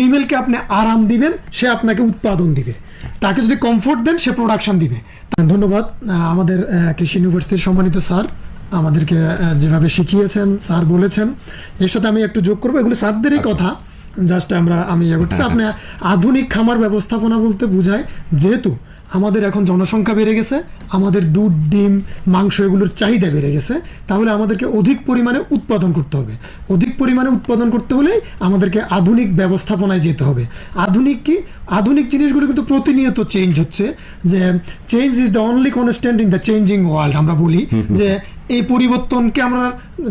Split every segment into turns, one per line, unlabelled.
নিমেলকে আপনি আরাম দিবেন সে আপনাকে উৎপাদন দিবে। তাকে যদি কমফোর্ট দেন সে প্রোডাকশন দিবে। ধন্যবাদ আমাদের কৃষি ইউনিভার্সিটির সম্মানিত স্যার। আমাদেরকে যেভাবে শিখিয়েছেন স্যার বলেছেন। এর সাথে আমি একটু যোগ করব এগুলো স্যারদেরই কথা। জাস্ট আমরা আমি ইয়ে করছি আপনি আধুনিক খামার ব্যবস্থাপনা বলতে বোঝায় যেহেতু আমাদের এখন জনসংখ্যা বেড়ে গেছে আমাদের দুধ ডিম মাংস এগুলোর চাহিদা বেড়ে গেছে তাহলে আমাদেরকে অধিক পরিমাণে উৎপাদন করতে হবে। অধিক পরিমাণে উৎপাদন করতে হলে আমাদেরকে আধুনিক ব্যবস্থাপনায় যেতে হবে। আধুনিক কি? আধুনিক জিনিসগুলো কিন্তু প্রতিনিয়ত চেঞ্জ হচ্ছে যে change is the only constant in the changing world আমরা বলি যে এই পরিবর্তনকে আমরা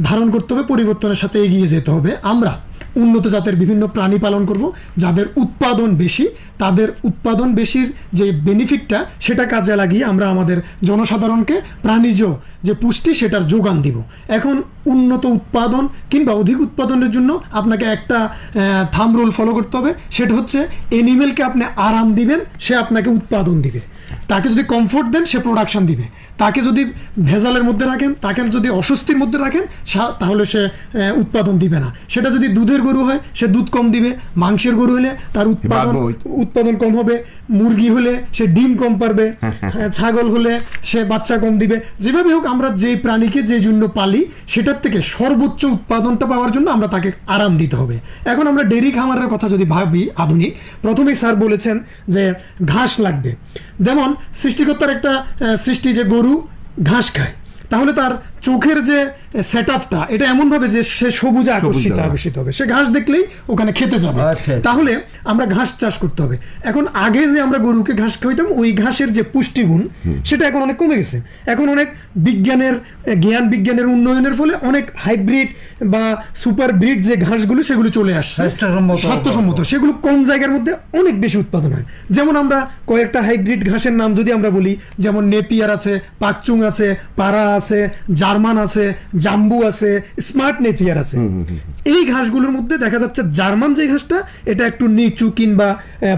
ধারণ করতে হবে, পরিবর্তনের সাথে এগিয়ে যেতে হবে। আমরা উন্নত জাতের বিভিন্ন প্রাণী পালন করব, যাদের উৎপাদন বেশি। তাদের উৎপাদন বেশির যে বেনিফিটটা, সেটা কাজে লাগিয়ে আমরা আমাদের জনসাধারণকে প্রাণীজ যে পুষ্টি, সেটার যোগান দিব। এখন উন্নত উৎপাদন কিংবা অধিক উৎপাদনের জন্য আপনাকে একটা থাম রুল ফলো করতে হবে। সেটা হচ্ছে এনিমেলকে আপনি আরাম দিবেন, সে আপনাকে উৎপাদন দিবে। তাকে যদি কমফোর্ট দেন সে প্রোডাকশন দিবে। তাকে যদি ভেজালের মধ্যে রাখেন তাকে যদি অস্বস্তির মধ্যে রাখেন তাহলে সে উৎপাদন দিবে না। সেটা যদি দুধের গরু হয় সে দুধ কম দিবে মাংসের গরু হলে তার উৎপাদন উৎপাদন কম হবে মুরগি হলে সে ডিম কম পারবে হ্যাঁ, ছাগল হলে সে বাচ্চা কম দিবে। যেভাবে হোক আমরা যে প্রাণীকে যে জন্য পালি সেটার থেকে সর্বোচ্চ উৎপাদনটা পাওয়ার জন্য আমরা তাকে আরাম দিতে হবে। এখন আমরা ডেরি খামারের কথা যদি ভাবি আধুনিক প্রথমেই স্যার বলেছেন যে ঘাস লাগবে। যেমন সৃষ্টিকর্তার একটা সৃষ্টি যে গরু ঘাস খায় তাহলে তার চোখের যে সেট আপটা এটা এমনভাবে যে সে সবুজে আকর্ষিত আকর্ষিত হবে। সে ঘাস দেখলেই ওখানে খেতে যাবে। তাহলে আমরা ঘাস চাষ করতে হবে। এখন আগে যে আমরা গরুকে ঘাস খাওয়াইতাম ওই ঘাসের যে পুষ্টিগুণ সেটা এখন অনেক কমে গেছে। এখন অনেক বিজ্ঞানের জ্ঞান বিজ্ঞানের উন্নয়নের ফলে অনেক হাইব্রিড বা সুপার ব্রিড যে ঘাসগুলো সেগুলো চলে আসছে।
স্বাস্থ্যসম্মত।
স্বাস্থ্যসম্মত। সেগুলো কম জায়গার মধ্যে অনেক বেশি উৎপাদন হয়। যেমন আমরা কয়েকটা হাইব্রিড ঘাসের নাম যদি আমরা বলি যেমন নেপিয়ার আছে পাকচুং আছে পাড়া আছে জার্মান আছে জাম্বু আছে স্মার্ট নেপিয়ার আছে। এই ঘাসগুলোর মধ্যে দেখা যাচ্ছে জার্মান যে ঘাসটা এটা একটু নিচু কিংবা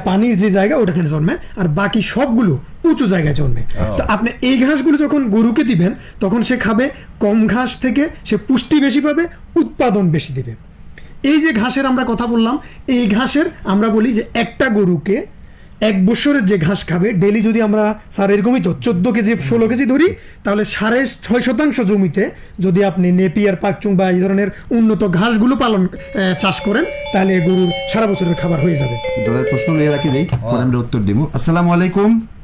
পানির যে জায়গা ওটাখানে জন্মে। আর বাকি সবগুলো উঁচু জায়গায় জন্মে। তো আপনি এই ঘাসগুলো যখন গরুকে দিবেন তখন সে খাবে কম ঘাস থেকে সে পুষ্টি বেশি পাবে উৎপাদন বেশি দিবে। এই যে ঘাসের আমরা কথা বললাম এই ঘাসের আমরা বলি যে একটা গরুকে এক বছরের যে ঘাস খাবে ডেলি যদি আমরা স্যার এরকমই তো চোদ্দ কেজি ষোলো কেজি ধরি তাহলে সাড়ে ছয় শতাংশ জমিতে যদি আপনি নেপিয়ার পাকচুং বা এই ধরনের উন্নত ঘাসগুলো পালন আহ, চাষ করেন তাহলে গরুর সারা বছরের খাবার হয়ে যাবে।
প্রশ্ন নিয়ে রাখি দেই আমরা উত্তর দিব আসসালামু আলাইকুম
আসসালামু আলাইকুম ওয়ালাইকুম আসসালাম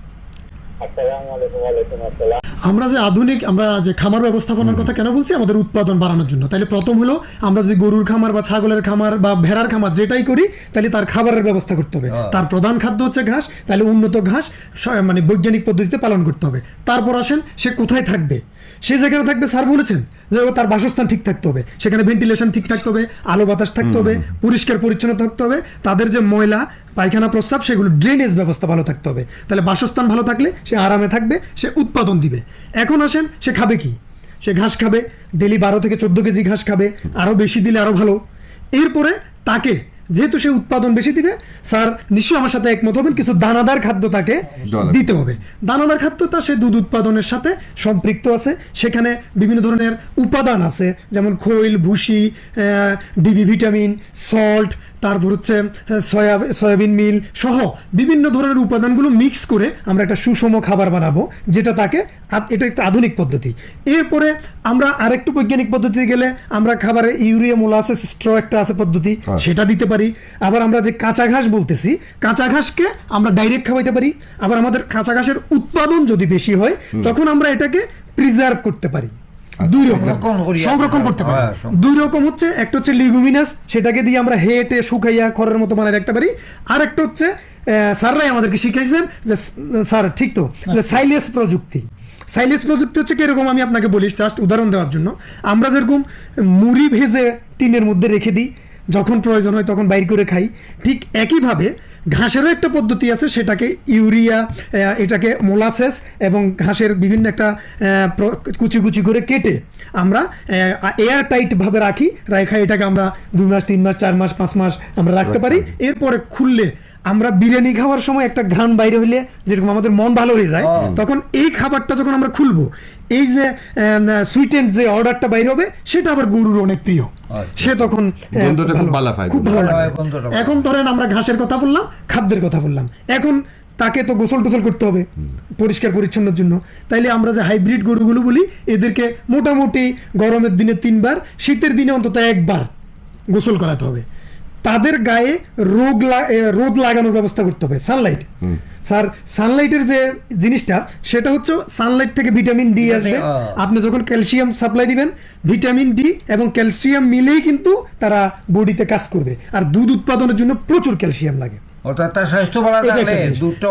আমরা যে আধুনিক আমরা যে খামার ব্যবস্থাপনার কথা কেন বলছি? আমাদের উৎপাদন বাড়ানোর জন্য। তাহলে প্রথম হলো আমরা যদি গরুর খামার বা ছাগলের খামার বা ভেড়ার খামার যেটাই করি তাহলে তার খাবারের ব্যবস্থা করতে হবে। তার প্রধান খাদ্য হচ্ছে ঘাস তাহলে উন্নত ঘাস মানে বৈজ্ঞানিক পদ্ধতিতে পালন করতে হবে। তারপর আসেন সে কোথায় থাকবে? সে যেখানে থাকবে স্যার বলেছেন যে তার বাসস্থান ঠিক থাকতে হবে। সেখানে ভেন্টিলেশন ঠিক থাকতে হবে আলো বাতাস থাকতে হবে পরিষ্কার পরিচ্ছন্ন থাকতে হবে তাদের যে ময়লা পায়খানা প্রস্রাব সেগুলো ড্রেনেজ ব্যবস্থা ভালো থাকতে হবে। তাহলে বাসস্থান ভালো থাকলে সে আরামে থাকবে সে উৎপাদন দিবে। এখন আসেন সে খাবে কি? সে ঘাস খাবে ডেলি বারো থেকে চোদ্দ কেজি ঘাস খাবে আরও বেশি দিলে আরও ভালো। এরপরে তাকে যেহেতু সে উৎপাদন বেশি দিবে স্যার নিশ্চয়ই আমার সাথে একমত হবেন কিছু দানাদার খাদ্য তাকে দিতে হবে। দানাদার খাদ্য তা সে দুধ উৎপাদনের সাথে সম্পৃক্ত আছে। সেখানে বিভিন্ন ধরনের উপাদান আছে যেমন খৈল ভুসি ডিবি ভিটামিন সল্ট তারপর হচ্ছে সয়া সয়াবিন মিল সহ বিভিন্ন ধরনের উপাদানগুলো মিক্স করে আমরা একটা সুষম খাবার বানাবো যেটা তাকে এটা একটা আধুনিক পদ্ধতি। এরপরে আমরা আরেকটু বৈজ্ঞানিক পদ্ধতিতে গেলে আমরা খাবারে ইউরিয়া মোলাসেস স্ট্র একটা আছে পদ্ধতি
হ্যাঁ।
সেটা দিতে পারি। আবার আমরা যে কাঁচা ঘাস বলতেছি কাঁচা ঘাসকে আমরা ডাইরেক্ট খাওয়াইতে পারি। আবার আমাদের কাঁচা ঘাসের উৎপাদন যদি বেশি হয় তখন আমরা এটাকে প্রিজার্ভ করতে পারি। দুই রকম।
সংরক্ষণ
করতে পারি।
হ্যাঁ,
দুই রকম হচ্ছে একটা হচ্ছে লিগুমিনাস সেটাকে দিয়ে আমরা হেঁটে শুকাইয়া খড়ের মতো বানায় রাখতে পারি। আর একটা হচ্ছে স্যাররাই আমাদেরকে শিখাইছেন যে স্যার ঠিক তো? যে সাইলেস প্রযুক্তি। সাইলেস প্রযুক্তি হচ্ছে কীরকম আমি আপনাকে বলি জাস্ট উদাহরণ দেওয়ার জন্য। আমরা যেরকম মুড়ি ভেজে টিনের মধ্যে রেখে দিই যখন প্রয়োজন হয় তখন বাইর করে খাই। ঠিক একইভাবে ঘাসেরও একটা পদ্ধতি আছে সেটাকে ইউরিয়া এটাকে মোলাসেস এবং ঘাসের বিভিন্ন একটা কুচি কুচি করে কেটে আমরা এয়ার টাইটভাবে রাখি রাখা এটাকে আমরা দুই মাস তিন মাস চার মাস পাঁচ মাস আমরা রাখতে পারি। এরপরে খুললে আমরা বিরিয়ানি খাওয়ার সময় একটা ঘ্রাণ বাইরে হইলে যেরকম আমাদের মন ভালো হয়ে যায় তখন এই খাবারটা যখন আমরা খুলবো এই যে সুইটেন্ড যে অর্ডারটা বাইর হবে সেটা আবার গরুর অনেক প্রিয়।
আচ্ছা।
সে তখন
খুব ভালো।
লাগে। এখন ধরেন আমরা ঘাসের কথা বললাম খাদ্যের কথা বললাম। এখন তাকে তো গোসল টোসল করতে হবে পরিষ্কার পরিচ্ছন্নের জন্য। তাইলে আমরা যে হাইব্রিড গরুগুলো বলি এদেরকে মোটামুটি গরমের দিনে তিনবার শীতের দিনে অন্তত একবার গোসল করাতে হবে। তাদের গায়ে রোগ রোদ লাগানোর ব্যবস্থা করতে হবে সানলাইট স্যার সানলাইটের যে জিনিসটা সেটা হচ্ছে সানলাইট থেকে ভিটামিন ডি আসবে। আপনি যখন ক্যালসিয়াম সাপ্লাই দিবেন ভিটামিন ডি এবং ক্যালসিয়াম মিলেই কিন্তু তারা বডিতে কাজ করবে। আর দুধ উৎপাদনের জন্য প্রচুর ক্যালসিয়াম লাগে।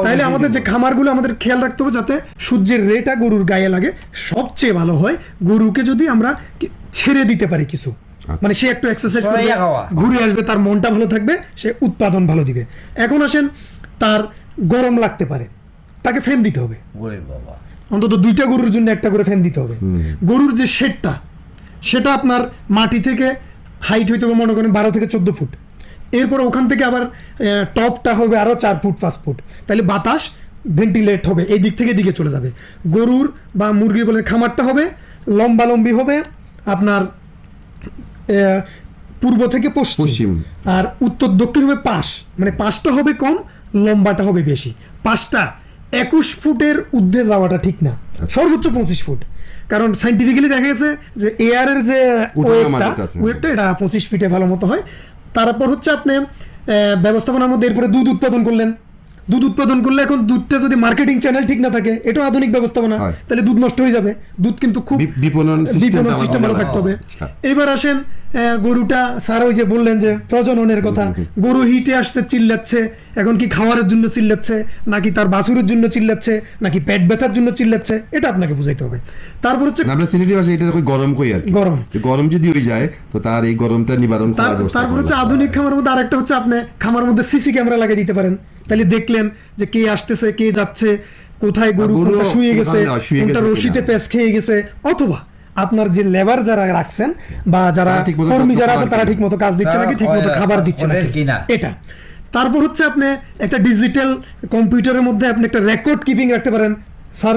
বেশি
আমাদের। যে খামারগুলো আমাদের খেয়াল রাখতে হবে যাতে সূর্যের রেটা গরুর গায়ে লাগে। সবচেয়ে ভালো হয় গরুকে যদি আমরা ছেড়ে দিতে পারি কিছু। মানে সে একটু এক্সারসাইজ করবে ঘুরে আসবে তার মনটা ভালো থাকবে সে উৎপাদন ভালো দিবে। এখন আসেন তার গরম লাগতে পারে তাকে ফ্যান দিতে হবে। অন্তত দুইটা গরুর জন্য একটা করে ফ্যান দিতে হবে। গরুর যে শেডটা সেটা আপনার মাটি থেকে হাইট হইতে হবে মনে করেন বারো থেকে চোদ্দ ফুট। এরপর ওখান থেকে আবার টপটা হবে আরও চার ফুট পাঁচ ফুট। তাহলে বাতাস ভেন্টিলেট হবে এই দিক থেকে দিকে চলে যাবে। গরুর বা মুরগির বলে খামারটা হবে লম্বালম্বি হবে আপনার পূর্ব থেকে পশ্চিম। আর উত্তর দক্ষিণ হবে পাশ। মানে পাশটা হবে কম লম্বাটা হবে বেশি। পাশটা একুশ ফুটের ঊর্ধ্বে যাওয়াটা ঠিক না। সর্বোচ্চ পঁচিশ ফুট। কারণ সাইন্টিফিক্যালি দেখা গেছে যে এয়ার এর যে ওয়েটটা
যেটা
এটা পঁচিশ ফিটে ভালো মতো হয়। তারপর হচ্ছে আপনি ব্যবস্থাপনার মধ্যে এরপরে দুধ উৎপাদন করলেন। দুধ উৎপাদন করলে এখন দুধটা যদি মার্কেটিং চ্যানেল ঠিক না থাকে এটাও আধুনিক ব্যবস্থাপনা তাহলে দুধ নষ্ট হয়ে যাবে। দুধ কিন্তু খুব
বিপণন
বিপণন সিস্টেম
ভালো
থাকতে হবে।
আচ্ছা।
এবার আসেন গরুটা স্যার ওই যে বললেন যে প্রজননের কথা। গরু হিটে আসছে চিল্লাচ্ছে এখন কি খাওয়ারের জন্য চিল্লাচ্ছে নাকি তার বাছুরের জন্য চিল্লাচ্ছে নাকি পেট ব্যথার জন্য চিল্লাচ্ছে এটা আপনাকে বুঝাইতে হবে। তারপর হচ্ছে
আমরা সিলেটি ভাষায় এটা কই গরম কই আর।
গরম।
গরম যদি হয়ে যায় তো তার এই গরমটা নিবারণ
তারপর হচ্ছে আধুনিক খামারের মধ্যে আরেকটা হচ্ছে আপনি খামারের মধ্যে সিসি ক্যামেরা লাগিয়ে দিতে পারেন। তাহলে দেখলেন যে কে আসতেছে কে যাচ্ছে কোথায় গরু কোনটা শুয়ে গেছে কোনটা রশিতে। পেঁচ খেয়ে গেছে অথবা আপনার যে লেবার যারা রাখছেন বা যারা কর্মী যারা আছে তারা। ঠিক মতো কাজ দিচ্ছে নাকি ঠিক মতো খাবার দিচ্ছে নাকি? এটা। তারপর হচ্ছে আপনি একটা ডিজিটাল কম্পিউটারের মধ্যে আপনি একটা রেকর্ড কিপিং রাখতে পারেন। স্যার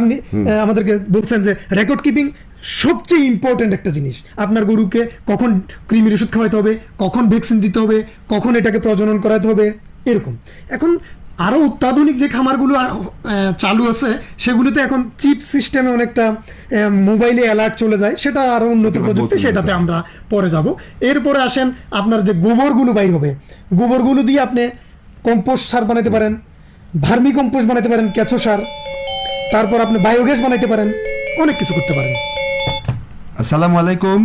আমাদেরকে বলছেন যে রেকর্ড কিপিং সবচেয়ে ইম্পর্টেন্ট একটা জিনিস। আপনার গরুকে কখন কৃমির ওষুধ খাওয়াতে হবে কখন ভ্যাকসিন দিতে হবে কখন এটাকে প্রজনন করাতে হবে এরকম। এখন আরও অত্যাধুনিক যে খামারগুলো চালু আছে সেগুলোতে এখন চিপ সিস্টেমে অনেকটা মোবাইলে অ্যালার্ট চলে যায় সেটা আরও উন্নত প্রযুক্তি সেটাতে আমরা পরে যাব। এরপরে আসেন আপনার যে গোবরগুলো বাইর হবে। গোবরগুলো দিয়ে আপনি কম্পোস্ট সার বানাতে পারেন ভার্মি কম্পোস্ট বানাতে পারেন কেঁচো সার তারপর আপনি বায়োগ্যাস বানাইতে পারেন অনেক কিছু করতে পারেন।
আসসালামু আলাইকুম।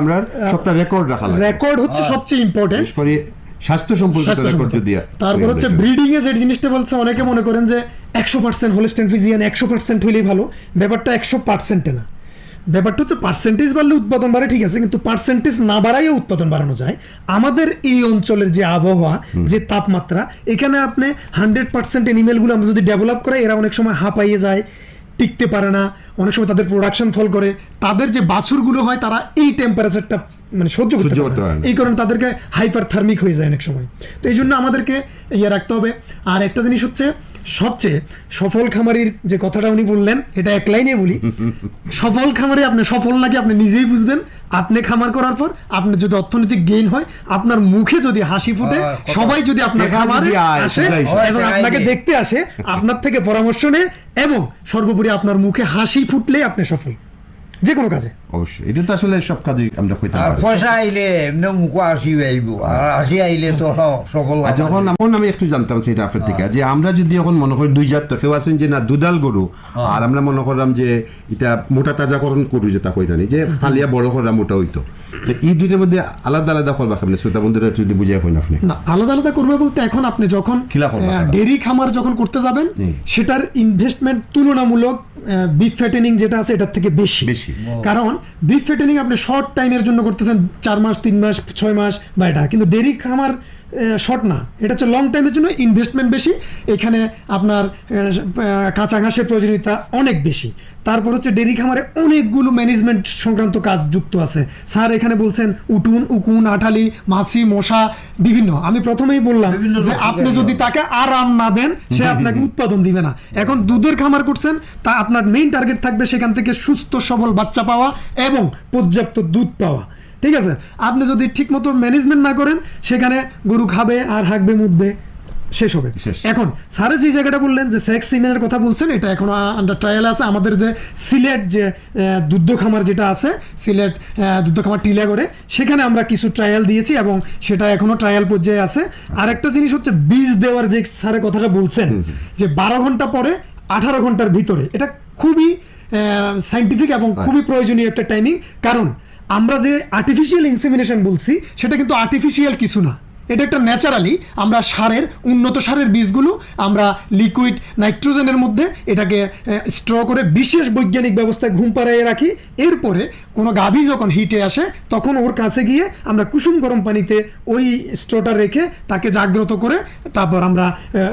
আমরা সপ্তাহ রেকর্ড রাখা
রেকর্ড হচ্ছে সবচেয়ে ইম্পর্টেন্ট
স্বাস্থ্য সম্পর্কিত। যদি
তারপর হচ্ছে ব্রিডিং এ যে জিনিসটা বলছে অনেকে মনে করেন যে একশো পার্সেন্ট হোলেস্টেন ফিজিয়ান একশো পার্সেন্ট হইলেই ভালো। ব্যাপারটা একশো পার্সেন্টে না। ব্যাপারটা হচ্ছে পার্সেন্টেজ বাড়লে উৎপাদন বাড়ে ঠিক আছে কিন্তু পার্সেন্টেজ না বাড়াইও উৎপাদন বাড়ানো যায়। আমাদের এই অঞ্চলের যে আবহাওয়া যে তাপমাত্রা এখানে আপনি হান্ড্রেড পার্সেন্ট এনিমেলগুলো আমরা যদি ডেভেলপ করে এরা অনেক সময় হাঁপাইয়ে যায় টিকতে পারে না অনেক সময় তাদের প্রোডাকশন ফল করে। তাদের যে বাছুরগুলো হয় তারা এই টেম্পারেচারটা মানে সহ্য করতে পারে। এই কারণে তাদেরকে হাইপার থার্মিক হয়ে যায় অনেক সময়। তো এই জন্য আমাদেরকে ইয়ে রাখতে হবে। আর একটা জিনিস হচ্ছে সবচেয়ে সফল খামারির যে কথাটা উনি বললেন এটা এক লাইনে বলি। সফল খামারে আপনি সফল নাকি আপনি নিজেই বুঝবেন। আপনি খামার করার পর আপনার যদি অর্থনৈতিক গেইন হয় আপনার মুখে যদি হাসি ফুটে সবাই যদি আপনার খামারে আসে এবং আপনাকে দেখতে আসে আপনার থেকে পরামর্শ নেয় এবং সর্বোপরি আপনার মুখে হাসি ফুটলেই আপনি সফল। যে কোনো কাজে।
অবশ্যই। এটা তো আসলে সব কাজে আমরা কইতে পারি।
পয়সা আইলে এমনি মুখ আসি আইব আর আসি আইলে তো সফল
যখন এখন আমি একটু জানতাম সেটা আপনার থেকে যে আমরা যদি এখন মনে করি দুই জাত কেউ আছেন যে না দুধাল গরু আর আমরা মনে করলাম যে এটা মোটা তাজাকরণ গরু যেটা কই জানি যে ফালিয়া বড় করা মোটা হইতো। তো এই দুইটার মধ্যে আলাদা আলাদা করবা আপনি শ্রোতা বন্ধুরা যদি বুঝাই হইন আপনি।
না আলাদা আলাদা করবে বলতে এখন আপনি যখন
খিলা করবা
ডেরি খামার যখন করতে যাবেন সেটার ইনভেস্টমেন্ট তুলনামূলক বিফ ফ্যাটেনিং যেটা আছে এটার থেকে বেশি।
বেশি।
কারণ বিফ ফেটেনিং আপনি শর্ট টাইমের জন্য করতেছেন, চার মাস, তিন মাস, ছয় মাস, বা এটা। কিন্তু ডেরি খামার শর্ট না। এটা হচ্ছে লং টাইমের জন্য ইনভেস্টমেন্ট বেশি। এখানে আপনার কাঁচা ঘাসের প্রয়োজনীয়তা অনেক বেশি। তারপর হচ্ছে ডেরি খামারে অনেকগুলো ম্যানেজমেন্ট সংক্রান্ত কাজ যুক্ত আছে। স্যার এখানে বলছেন উটুন উকুন আঠালি মাছি মশা বিভিন্ন। আমি প্রথমেই বললাম যে আপনি যদি তাকে আরাম না দেন সে আপনাকে উৎপাদন দিবে না। এখন দুধের খামার করছেন তা আপনার মেইন টার্গেট থাকবে সেখান থেকে সুস্থ সবল বাচ্চা পাওয়া এবং পর্যাপ্ত দুধ পাওয়া। ঠিক আছে? আপনি যদি ঠিকমতো ম্যানেজমেন্ট না করেন সেখানে গরু খাবে আর হাঁকবে মুদবে শেষ হবে। এখন স্যারে যে জায়গাটা বললেন যে সেক্স সিমেনের কথা বলছেন এটা এখনও আন্ডার ট্রায়াল আছে। আমাদের যে সিলেট যে দুগ্ধ খামার যেটা আছে সিলেট দুগ্ধ খামার টিলাগড়ে সেখানে আমরা কিছু ট্রায়াল দিয়েছি এবং সেটা এখনও ট্রায়াল পর্যায়ে আছে। আরেকটা জিনিস হচ্ছে বীজ দেওয়ার যে স্যারের কথাটা বলছেন যে বারো ঘণ্টা পরে আঠারো ঘণ্টার ভিতরে। এটা খুবই সাইন্টিফিক এবং খুবই প্রয়োজনীয় একটা টাইমিং কারণ আমরা যে আর্টিফিশিয়াল ইনসেমিনেশন বলছি, সেটা কিন্তু আর্টিফিশিয়াল কিছু না। এটা একটা ন্যাচারালি আমরা সারের, উন্নত সারের বীজগুলো আমরা লিকুইড নাইট্রোজেনের মধ্যে এটাকে স্ট্র করে বিশেষ বৈজ্ঞানিক ব্যবস্থায় ঘুম পাড়াইয়ে রাখি। এরপরে কোনো গাভী যখন হিটে আসে, তখন ওর কাছে গিয়ে আমরা কুসুম গরম পানিতে ওই স্ট্রটা রেখে তাকে জাগ্রত করে তারপর আমরা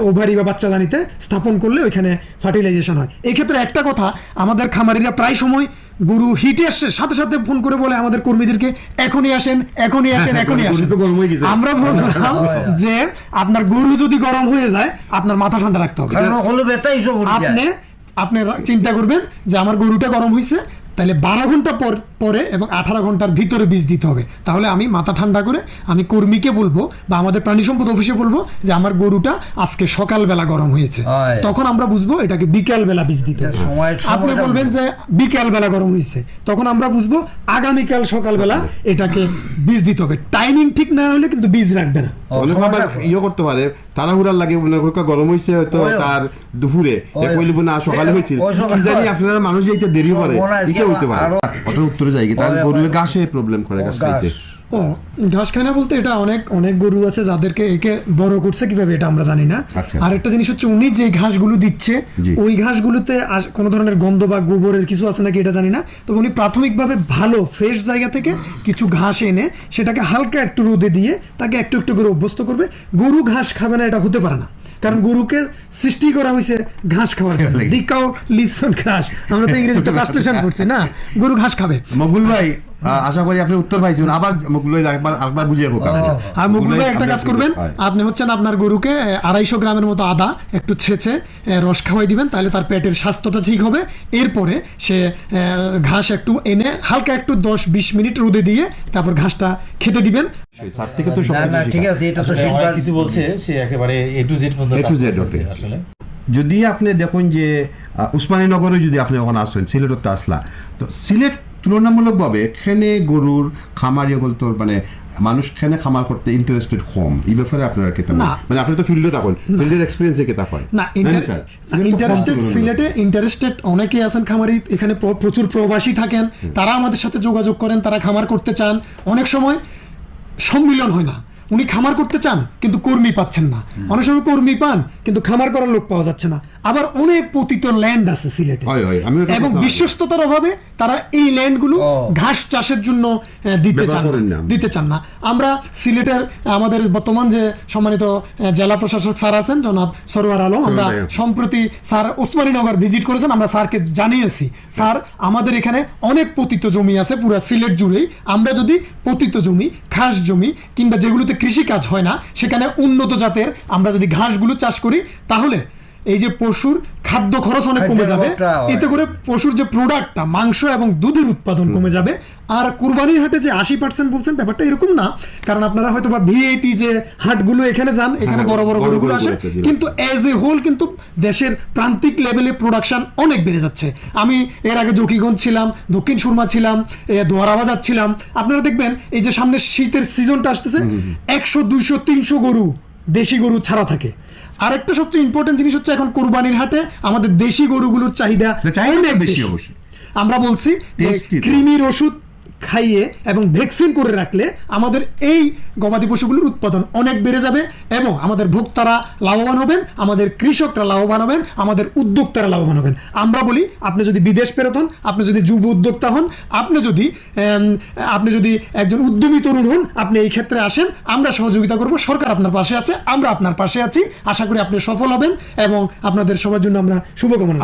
ওভারি বা বাচ্চা বাচ্চাদানিতে স্থাপন করলে ওইখানে ফার্টিলাইজেশন হয়। এই ক্ষেত্রে একটা কথা, আমাদের খামারিরা প্রায় সময় গরু হিটে আসছে সাথে সাথে ফোন করে বলে আমাদের কর্মীদেরকে এখনই আসেন এখনই আসেন এখনই আসেন।
তো গরম হয়ে
আমরা বললাম যে আপনার গরু যদি গরম হয়ে যায় আপনার মাথা ঠান্ডা রাখতে হবে।
কারণ হলো বেতা
আপনি আপনি চিন্তা করবেন যে আমার গরুটা গরম হয়েছে তাহলে বারো ঘণ্টা পর পরে এবং আঠারো ঘণ্টার ভিতরে বীজ দিতে হবে। তাহলে আমি মাথা ঠান্ডা করে আমি কর্মীকে বলব বা আমাদের প্রাণী সম্পদ অফিসে বলব যে আমার গরুটা আজকে সকালবেলা গরম হয়েছে। তখন আমরা বুঝব এটাকে বিকাল বেলা বীজ দিতে হবে। আপনি বলবেন যে বিকাল বেলা গরম হয়েছে। তখন আমরা বুঝব আগামীকাল সকালবেলা এটাকে বীজ দিতে হবে। টাইমিং ঠিক না হলে কিন্তু বীজ রাখবে না।
অনেক আবার ইয়ে করতে পারে তাড়াহুড়ার লাগে মনে করো গরম হয়েছে হয়তো তার দুপুরে। কইলিব না সকালে হয়েছিল। কি জানি আপনারা মানুষ এইটা দেরি করে। এটা হইতে পারে। ওটার উত্তরে যাই তার
ওই-
গরু
ওই-
ঘাসে প্রবলেম করে ঘাস। খাইতে।
ও ঘাস খায় না বলতে এটা অনেক অনেক গরু আছে যাদেরকে একে বড় করছে কীভাবে এটা আমরা জানি না।
আচ্ছা,
আর একটা জিনিস হচ্ছে উনি যে ঘাসগুলো দিচ্ছে ওই ঘাসগুলোতে কোনো ধরনের গন্ধ বা গোবরের কিছু আছে নাকি এটা জানি না। তবে উনি প্রাথমিকভাবে ভালো ফ্রেশ জায়গা থেকে কিছু ঘাস এনে সেটাকে হালকা একটু রোদে দিয়ে তাকে একটু একটু করে অভ্যস্ত করবে। গরু ঘাস খাবে না এটা হতে পারে না। কারণ গরুকে সৃষ্টি করা হয়েছে ঘাস খাওয়ার জন্য। ডিকাও লিপসন ঘাস। আমরা তো ইংরেজিতে ট্রান্সলেশন করছি না? গরু ঘাস খাবে।
মগুল ভাই আশা করি আপনি উত্তর পাইছেন। আবার মকবুল ভাই একবার একবার বুঝিয়ে হোক
আর মুকুল ভাই একটা কাজ করবেন। আপনি হচ্ছেন আপনার গরুকে আড়াইশো গ্রামের মতো আদা একটু ছেঁচে রস খাওয়াই দিবেন তাহলে তার পেটের স্বাস্থ্যটা ঠিক হবে। এরপরে সে ঘাস একটু এনে হালকা একটু দশ বিশ মিনিট রোদে দিয়ে তারপর ঘাসটা খেতে দিবেন।
সাত থেকে তো
না ঠিক আছে এটা তো
কিছু বলছে সে একেবারে এ টু জেড পর্যন্ত
Z,
করতেছে
okay.
আসলে।
যদি আপনি দেখুন যে উসমানীনগরে যদি আপনি ওখানে আসেন সিলেটত তো আসলা। তো সিলেট তুলনামূলকভাবে এখানে গরুর খামার ইয়ে তো মানে মানুষ এখানে খামার করতে ইন্টারেস্টেড কম। এই ব্যাপারে আপনারা কেতা
না।
মানে আপনি তো ফিল্ডে থাকুন ফিল্ডের এক্সপিরিয়েন্সে কেতা হয়
না ইন্টারেস্টেড সিলেটে ইন্টারেস্টেড অনেকেই আছেন খামারি এখানে প্রচুর প্রবাসী থাকেন। তারা আমাদের সাথে যোগাযোগ করেন তারা খামার করতে চান। অনেক সময় সম্মিলন হয় না। উনি খামার করতে চান কিন্তু কর্মী পাচ্ছেন না। অনেক সময় কর্মী পান কিন্তু খামার করার লোক পাওয়া যাচ্ছে না। আবার অনেক পতিত ল্যান্ড আছে সিলেটে। এবং বিশ্বস্ততার অভাবে তারা এই ল্যান্ডগুলো ঘাস চাষের জন্য দিতে চান দিতে চান না। আমরা সিলেটের আমাদের বর্তমান যে সম্মানিত জেলা প্রশাসক স্যার আছেন জনাব সরোয়ার আলম আমরা সম্প্রতি স্যার ওসমানীনগর ভিজিট করেছেন আমরা স্যারকে জানিয়েছি। স্যার আমাদের এখানে অনেক পতিত জমি আছে পুরো সিলেট জুড়েই। আমরা যদি পতিত জমি ঘাস জমি কিংবা যেগুলোতে কৃষিকাজ হয় না সেখানে উন্নত জাতের আমরা যদি ঘাসগুলো চাষ করি তাহলে এই যে পশুর খাদ্য খরচ অনেক কমে যাবে এতে করে পশুর যে প্রোডাক্টটা মাংস এবং দুধের উৎপাদন কমে যাবে। আর কুরবানির হাটে যে আশি পার্সেন্ট বলছেন ব্যাপারটা এরকম না। কারণ আপনারা হয়তো বা ভিআইপি যে হাটগুলো এখানে যান এখানে
হ্যাঁ,
বড় বড় গরুগুলো আসে। কিন্তু অ্যাজ এ হোল কিন্তু দেশের প্রান্তিক লেভেলে প্রোডাকশন অনেক বেড়ে যাচ্ছে। আমি এর আগে জকিগঞ্জ ছিলাম দক্ষিণ সুরমা ছিলাম এ, দোয়ারাবাজার ছিলাম আপনারা দেখবেন এই যে সামনে শীতের সিজনটা আসতেছে একশো দুইশো তিনশো গরু দেশি গরু ছাড়া থাকে। আরেকটা সবচেয়ে ইম্পর্টেন্ট জিনিস হচ্ছে এখন কোরবানির হাটে আমাদের দেশি গরুগুলোর চাহিদা
চাহিদা
অনেক
বেশি
বেশি
অবশ্যই।
আমরা বলছি ক্রিমির ওষুধ খাইয়ে এবং ভ্যাকসিন করে রাখলে আমাদের এই গবাদি পশুগুলোর উৎপাদন অনেক বেড়ে যাবে এবং আমাদের ভোক্তারা লাভবান হবেন আমাদের কৃষকরা লাভবান হবেন আমাদের উদ্যোক্তারা লাভবান হবেন। আমরা বলি আপনি যদি বিদেশ ফেরত হন আপনি যদি যুব উদ্যোক্তা হন আপনি যদি আপনি যদি একজন উদ্যমী তরুণ হন আপনি এই ক্ষেত্রে আসেন আমরা সহযোগিতা করব সরকার আপনার পাশে আছে আমরা আপনার পাশে আছি। আশা করি আপনি সফল হবেন এবং আপনাদের সবার জন্য আমরা শুভকামনা